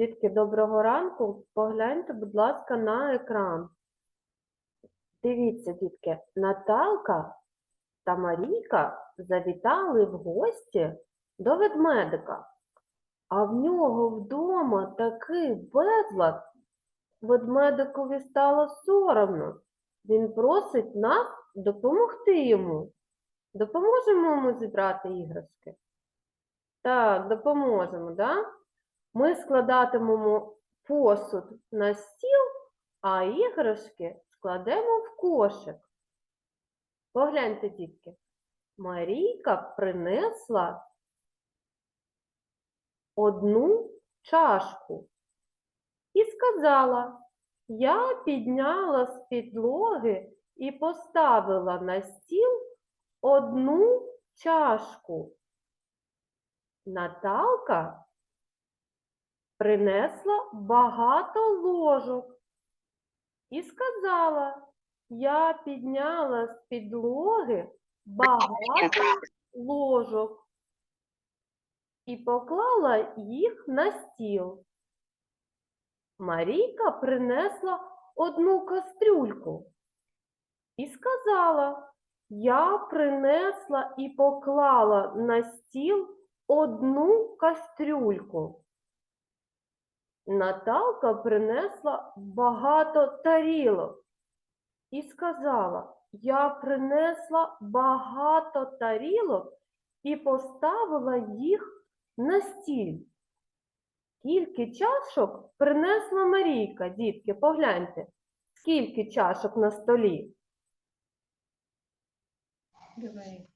Дітки, доброго ранку. Погляньте, будь ласка, на екран. Дивіться, дітки, Наталка та Марійка завітали в гості до ведмедика. А в нього вдома такий безлад. Ведмедикові стало соромно. Він просить нас допомогти йому. Допоможемо йому зібрати іграшки? Так, допоможемо, да? Ми складатимемо посуд на стіл, а іграшки складемо в кошик. Погляньте, дітки. Марійка принесла одну чашку і сказала, я підняла з підлоги і поставила на стіл одну чашку. Наталка принесла багато ложок і сказала, я підняла з підлоги багато ложок і поклала їх на стіл. Марійка принесла одну кастрюльку і сказала, я принесла і поклала на стіл одну кастрюльку. Наталка принесла багато тарілок і сказала, я принесла багато тарілок і поставила їх на стіль. Скільки чашок принесла Марійка, дітки, погляньте, скільки чашок на столі. Давай.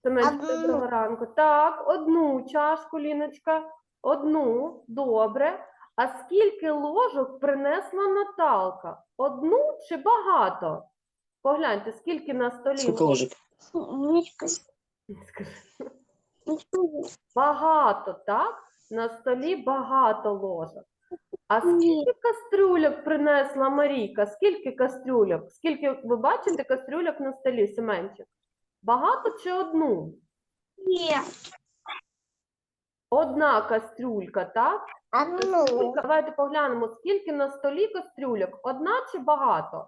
Доброго ранку. Так, одну чашку, Ліночка. Одну, добре. А скільки ложок принесла Наталка? Одну чи багато? Погляньте, скільки на столі Сколько ложек? Скажи. Багато, так? На столі багато ложок. А скільки кастрюльок принесла Марійка? Скільки кастрюльок? Скільки ви бачите кастрюльок на столі, Семенчик? Багато чи одну? Ні. Одна кастрюлька, так? Одну. Давайте поглянемо, скільки на столі кастрюльок? Одна чи багато?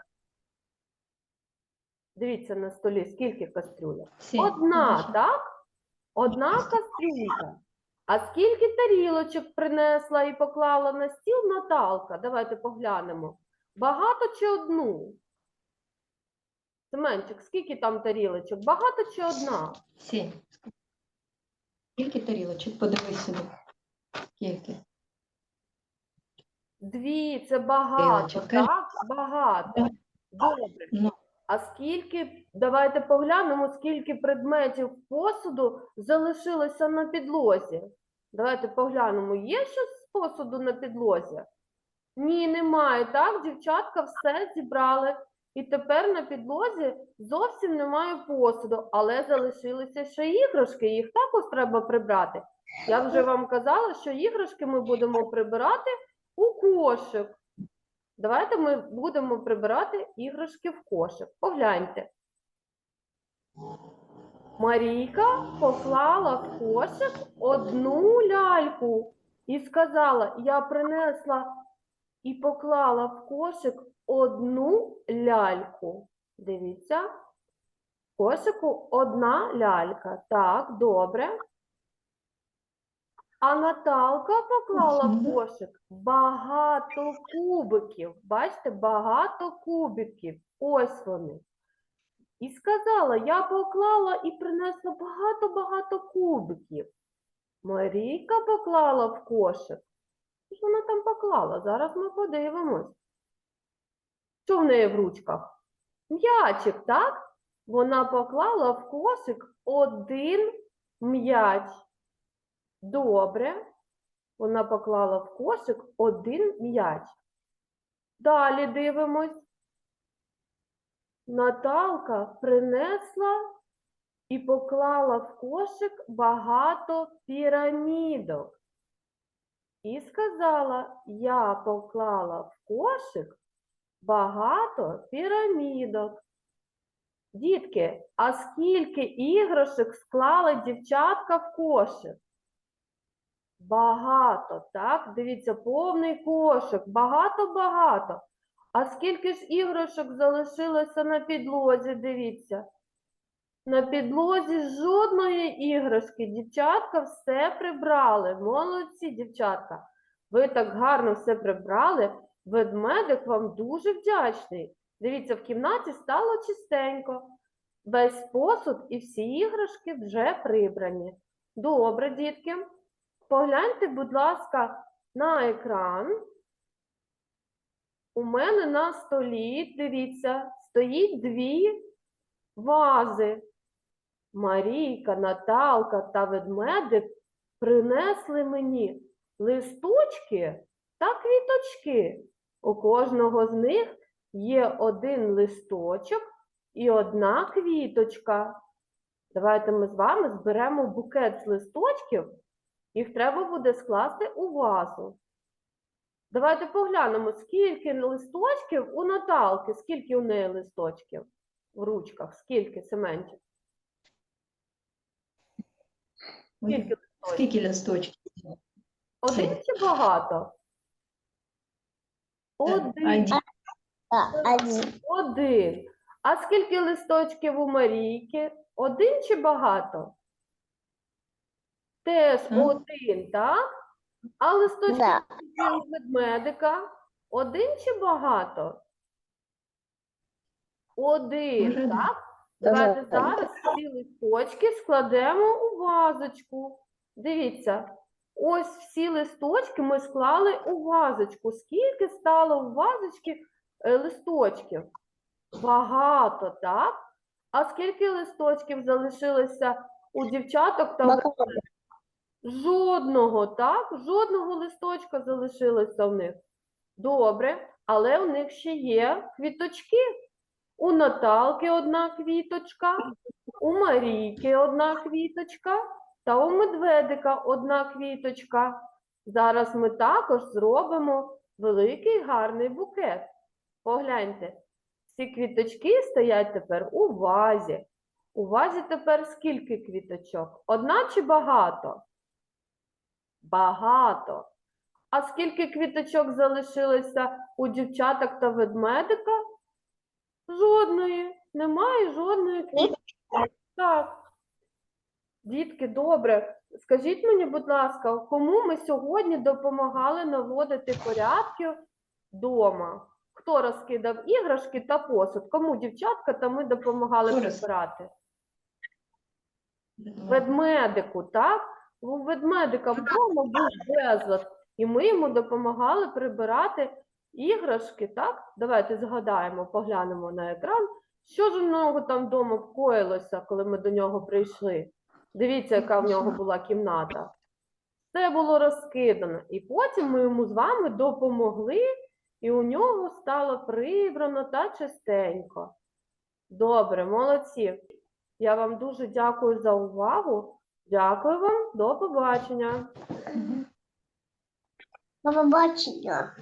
Дивіться на столі, скільки кастрюльок? Сім. Одна, так? Одна кастрюлька. А скільки тарілочок принесла і поклала на стіл Наталка? Давайте поглянемо. Багато чи одну? Семенчик, скільки там тарілочок? Багато чи одна? Сім. Скільки тарілочок? Подивись сюди. Скільки? Дві, це багато, так? Багато. Добре. Ну. А скільки, давайте поглянемо, скільки предметів посуду залишилося на підлозі. Давайте поглянемо, є щось з посуду на підлозі? Ні, немає, так? Дівчатка все зібрали. І тепер на підлозі зовсім немає посуду, але залишилися ще іграшки, їх також треба прибрати. Я вже вам казала, що іграшки ми будемо прибирати у кошик. Давайте ми будемо прибирати іграшки в кошик. Погляньте. Марійка поклала в кошик одну ляльку і сказала: Я принесла і поклала в кошик одну ляльку. Дивіться, в кошику одна лялька. Так, добре. А Наталка поклала в кошик багато кубиків. Бачите, багато кубиків. Ось вони. І сказала, я поклала і принесла багато-багато кубиків. Марійка поклала в кошик. Що вона там поклала? Зараз ми подивимось. Що в неї в ручках? М'ячик, так? Вона поклала в кошик один м'яч. Добре. Вона поклала в кошик один м'яч. Далі дивимось. Наталка принесла і поклала в кошик багато пірамідок. І сказала, я поклала в кошик багато пірамідок. Дітки, а скільки іграшок склали дівчатка в кошик? Багато, так? Дивіться, повний кошик, багато-багато. А скільки ж іграшок залишилося на підлозі, дивіться. На підлозі жодної іграшки. Дівчатка все прибрали. Молодці, дівчатка. Ви так гарно все прибрали. Ведмедик вам дуже вдячний. Дивіться, в кімнаті стало чистенько. Весь посуд і всі іграшки вже прибрані. Добре, дітки. Погляньте, будь ласка, на екран. У мене на столі, дивіться, стоїть дві вази. Марійка, Наталка та ведмедик принесли мені листочки та квіточки. У кожного з них є один листочок і одна квіточка. Давайте ми з вами зберемо букет з листочків. Їх треба буде скласти у вазу. Давайте поглянемо, скільки листочків у Наталки, скільки у неї листочків в ручках, скільки Семенчик? Скільки листочків? Скільки листочків? Один чи багато? Один. Один. Один. Один. А скільки листочків у Марійки? Один чи багато? Теж один, так? А листочків Да. у ведмедика? Один чи багато? Один, так? Давайте зараз ці листочки складемо у вазочку. Дивіться, ось всі листочки ми склали у вазочку. Скільки стало у вазочки е, листочків? Багато, так? А скільки листочків залишилося у дівчаток та у Багато. Жодного, так? Жодного листочка залишилося в них. Добре, але у них ще є квіточки. У Наталки одна квіточка, у Марійки одна квіточка та у Медведика одна квіточка. Зараз ми також зробимо великий гарний букет. Погляньте, ці квіточки стоять тепер у вазі. У вазі тепер скільки квіточок? Одна чи багато? Багато. А скільки квіточок залишилося у дівчаток та ведмедика? Жодної. Немає жодної квіточки. Так. Дітки, добре. Скажіть мені, будь ласка, кому ми сьогодні допомагали наводити порядки вдома? Хто розкидав іграшки та посуд? Кому дівчатка та ми допомагали прибирати? Ведмедику, так? У ведмедика вдома був безлад, і ми йому допомагали прибирати іграшки, так? Давайте згадаємо, поглянемо на екран. Що ж у нього там вдома вкоїлося, коли ми до нього прийшли? Дивіться, яка в нього була кімната. Все було розкидано. І потім ми йому з вами допомогли, і у нього стало прибрано та чистенько. Добре, молодці. Я вам дуже дякую за увагу. Дякую вам, до побачення. До побачення.